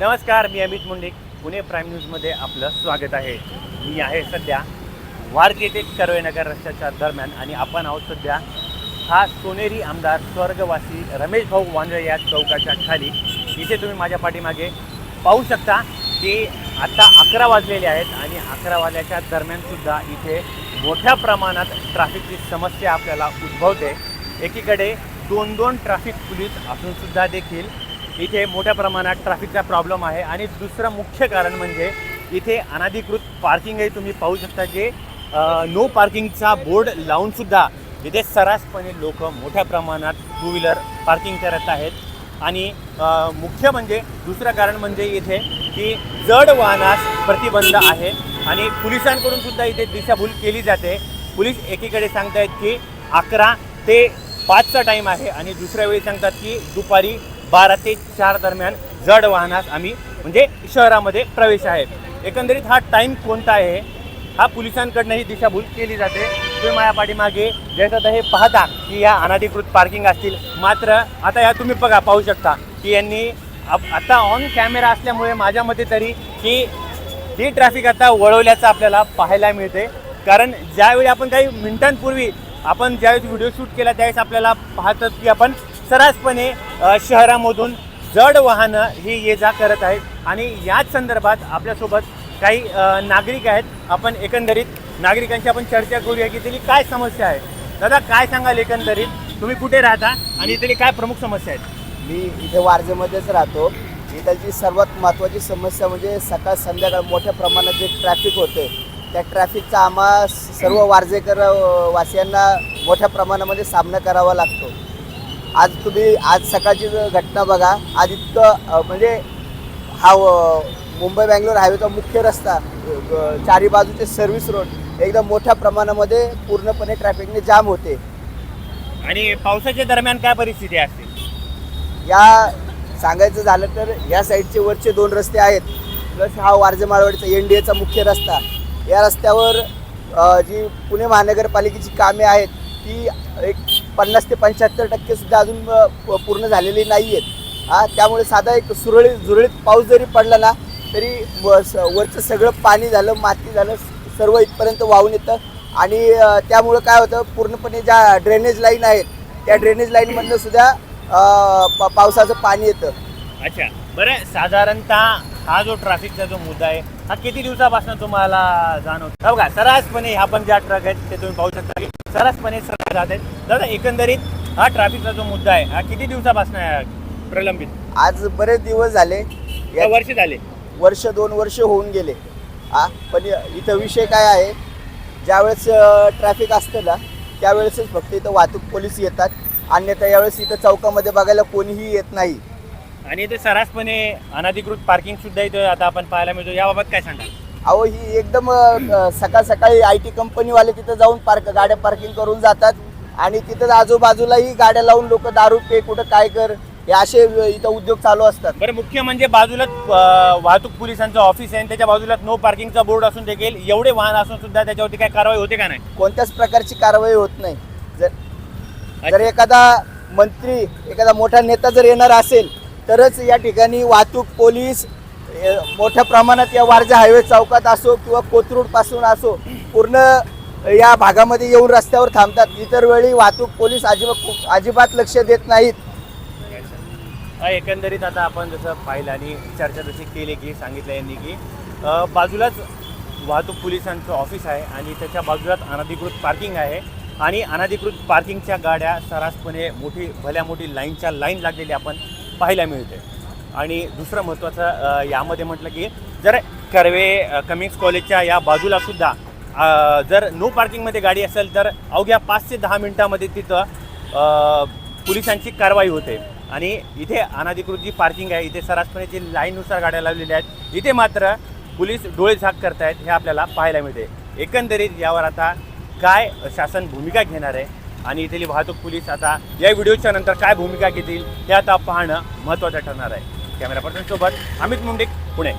नमस्कार मी अमित मुंडे. पुणे प्राईम न्यूजमध्ये आपलं स्वागत आहे. मी आहे सध्या वारज येथे कर्वेनगर रस्त्याच्या दरम्यान आणि आपण आहोत सध्या हा सोनेरी आमदार स्वर्गवासी रमेश भाऊ वांजळे या चौकाच्या खाली. इथे तुम्ही माझ्या पाठीमागे पाहू शकता की आता अकरा वाजलेले आहेत आणि अकरा वाजल्याच्या दरम्यानसुद्धा इथे मोठ्या प्रमाणात ट्रॅफिकची समस्या आपल्याला उद्भवते. एकीकडे दोन दोन ट्रॅफिक पोलीस असूनसुद्धा देखील इथे मोठ्या प्रमाणात ट्रॅफिकचा प्रॉब्लेम आहे. आणि दुसरं मुख्य कारण म्हणजे इथे अनाधिकृत पार्किंगही तुम्ही पाहू शकता जे नो पार्किंगचा बोर्ड लावूनसुद्धा इथे सर्रासपणे लोक मोठ्या प्रमाणात टू व्हीलर पार्किंग करत आहेत. आणि मुख्य म्हणजे दुसरं कारण म्हणजे इथे की जड वाहनास प्रतिबंध आहे. आणि पोलिसांकडून सुद्धा इथे दिशाभूल केली जाते. पोलीस एकीकडे सांगतायत की अकरा ते पाचचा टाईम आहे. आणि दुसऱ्या वेळी सांगतात की दुपारी बारा ते चार दरम्यान जड वाहनास आम्ही म्हणजे शहरामध्ये प्रवेश आहे. एकंदरीत हा टाईम कोणता आहे? हा पोलिसांकडनं ही दिशाभूल केली जाते. तुम्ही माझ्या पाठीमागे जसं हे पाहता की या अनाधिकृत पार्किंग असतील. मात्र आता या तुम्ही बघा पाहू शकता की यांनी आप- आता ऑन कॅमेरा असल्यामुळे माझ्या मते तरी की ही ट्रॅफिक आता वळवल्याचं आपल्याला पाहायला मिळते. कारण ज्यावेळी आपण काही मिनिटांपूर्वी आपण ज्यावेळेस व्हिडिओ शूट केला त्यावेळेस आपल्याला पाहतात की आपण सर्रासपणे शहरामधून जड वाहनं ही ये जा करत आहेत. आणि याच संदर्भात आपल्यासोबत काही नागरिक आहेत. आपण एकंदरीत नागरिकांची आपण चर्चा करूया की इथली काय समस्या आहे. दादा काय सांगाल एकंदरीत? तुम्ही कुठे राहता आणि इथली काय प्रमुख समस्या आहेत? मी इथे वारजेमध्येच राहतो. इथलची सर्वात महत्त्वाची समस्या म्हणजे सकाळ संध्याकाळ मोठ्या प्रमाणात जे ट्रॅफिक होते त्या ट्रॅफिकचा आम्हा सर्व वारजेकर वासियांना मोठ्या प्रमाणामध्ये सामना करावा लागतो. आज तुम्ही आज सकाळची जर घटना बघा आज इतकं म्हणजे हा मुंबई बँगलोर हायवेचा मुख्य रस्ता चारी बाजूचे सर्व्हिस रोड एकदम मोठ्या प्रमाणामध्ये पूर्णपणे ट्रॅफिकने जाम होते. आणि पावसाच्या दरम्यान काय परिस्थिती असते? या सांगायचं झालं तर या साईडचे वरचे दोन रस्ते आहेत प्लस हा वारजे माळवाडीचा एन डी एचा मुख्य रस्ता. या रस्त्यावर जी पुणे महानगरपालिकेची कामे आहेत ती एक पन्नास ते पंच्याहत्तर टक्के सुद्धा अजून पूर्ण झालेले नाही आहेत हा त्यामुळे साधा एक सुरळीत झुरळीत पाऊस जरी पडला ना तरी व- स- वरचं सगळं पाणी झालं माती झालं सर्व इथपर्यंत वाहून येतं. आणि त्यामुळं काय होतं पूर्णपणे ज्या ड्रेनेज लाईन आहेत त्या ड्रेनेज लाईनमधनं सुद्धा पावसाचं पाणी येतं. अच्छा. बरं साधारणतः हा जो ट्रॅफिकचा जो मुद्दा आहे हा किती दिवसापासून तुम्हाला जाणवतो? हो बघा सरासपणे ह्या पण ज्या ट्रक आहेत ते तुम्ही पाहू शकता की सर्रासपणे सरळ जात आहेत. दादा एकंदरीत हा ट्रॅफिकचा जो मुद्दा आहे हा किती दिवसापासून आहे प्रलंबित? आज बरेच दिवस झाले. या या वर्ष झाले. वर्ष दोन वर्ष होऊन गेले. हा पण इथं विषय काय आहे? ज्यावेळेस ट्रॅफिक असतं ना त्यावेळेसच फक्त इथं वाहतूक पोलीस येतात. अन्यथा यावेळेस इथं चौकामध्ये बघायला कोणीही येत नाही. आणि ते सर्रासपणे अनधिकृत पार्किंग सुद्धा इथं आता आपण पाहायला मिळतो. याबाबत काय सांगाल? अहो ही एकदम सकाळ सकाळी आय टी कंपनीवाले तिथं जाऊन पार्क गाड्या पार्किंग करून जातात. आणि तिथं आजूबाजूलाही गाड्या लावून लोक दारू पे कुठं काय कर हे असे इथं उद्योग चालू असतात. बरं मुख्य म्हणजे बाजूलाच अं, वाहतूक पोलिसांचं ऑफिस आहे आणि त्याच्या बाजूलाच नो पार्किंगचा बोर्ड असून देखील एवढे वाहन असून सुद्धा त्याच्यावरती काय कारवाई होते का नाही? कोणत्याच प्रकारची कारवाई होत नाही. जर जर एखादा मंत्री एखादा मोठा नेता जर येणार असेल तरच या ठिकाणी वाहतूक पोलीस मोठ्या प्रमाणात या वारजा हायवे चौकात असो किंवा कोथरूडपासून असो पूर्ण या भागामध्ये येऊन रस्त्यावर थांबतात. इतर वेळी वाहतूक पोलीस अजिबात अजिबात लक्ष देत नाहीत. एकंदरीत आता आपण जसं पाहिलं आणि चर्चा जशी केली की सांगितलं यांनी की बाजूलाच वाहतूक पोलिसांचं ऑफिस आहे आणि त्याच्या बाजूलाच अनधिकृत पार्किंग आहे आणि अनधिकृत पार्किंगच्या गाड्या सर्रासपणे मोठी भल्या मोठी लाईनच्या लाईन लागलेली आपण पाहायला मिळते. आणि दुसरं महत्त्वाचं यामध्ये म्हटलं की जर कर्वे कमिंग्स कॉलेजच्या या बाजूला सुद्धा जर नो पार्किंगमध्ये गाडी असेल तर अवघ्या पाच ते दहा मिनटामध्ये तिथं पोलिसांची कारवाई होते. आणि इथे अनधिकृत जी पार्किंग आहे इथे सरासपणे जी लाईननुसार गाड्या लावलेल्या आहेत इथे मात्र पोलीस डोळे झाक करतायत हे आपल्याला पाहायला मिळते. एकंदरीत यावर आता काय शासन भूमिका घेणार आहे? आणि इथली वाहतूक पोलीस आता या व्हिडिओच्या नंतर काय भूमिका घेतील हे आता पाहणं महत्त्वाचं ठरणार आहे. कॅमेरा पर्सन सोबत अमित मुंडे पुणे.